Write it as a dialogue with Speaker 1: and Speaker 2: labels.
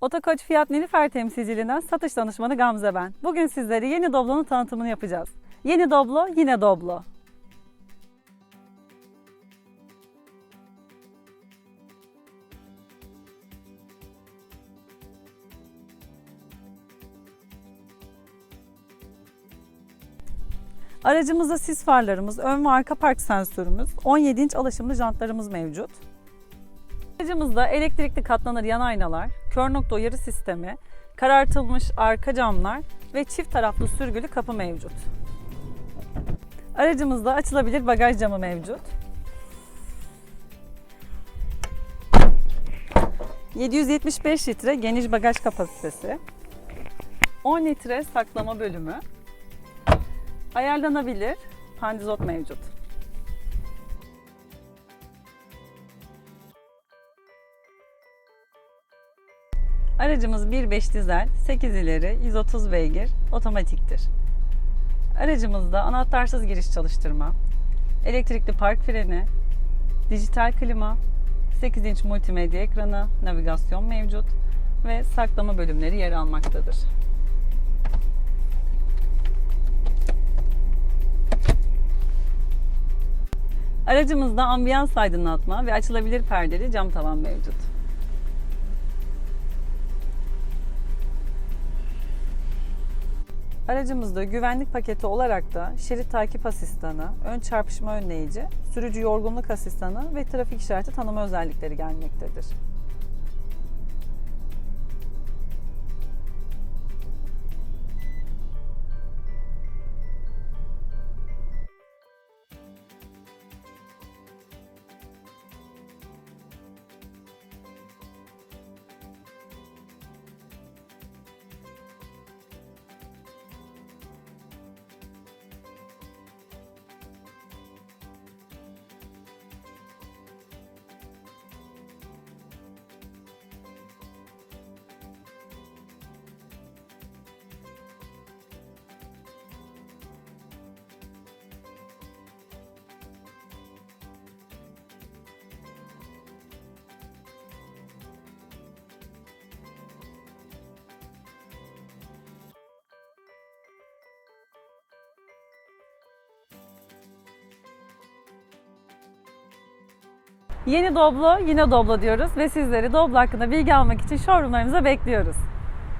Speaker 1: Otokoç Fiyat Nilüfer temsilciliğinden satış danışmanı Gamze ben. Bugün sizlere yeni Doblo'nun tanıtımını yapacağız. Yeni Doblo, yine Doblo. Aracımızda sis farlarımız, ön ve arka park sensörümüz, 17 inç alaşımlı jantlarımız mevcut. Aracımızda elektrikli katlanır yan aynalar, kör nokta uyarı sistemi, karartılmış arka camlar ve çift taraflı sürgülü kapı mevcut. Aracımızda açılabilir bagaj camı mevcut. 775 litre geniş bagaj kapasitesi. 10 litre saklama bölümü. Ayarlanabilir pandizot mevcut. Aracımız 1.5 dizel, 8 ileri, 130 beygir, otomatiktir. Aracımızda anahtarsız giriş çalıştırma, elektrikli park freni, dijital klima, 8 inç multimedya ekranı, navigasyon mevcut ve saklama bölümleri yer almaktadır. Aracımızda ambiyans aydınlatma ve açılabilir perdeli cam tavan mevcut. Aracımızda güvenlik paketi olarak da şerit takip asistanı, ön çarpışma önleyici, sürücü yorgunluk asistanı ve trafik işareti tanıma özellikleri gelmektedir. Yeni Doblo, yine Doblo diyoruz ve sizleri Doblo hakkında bilgi almak için showroomlarımıza bekliyoruz.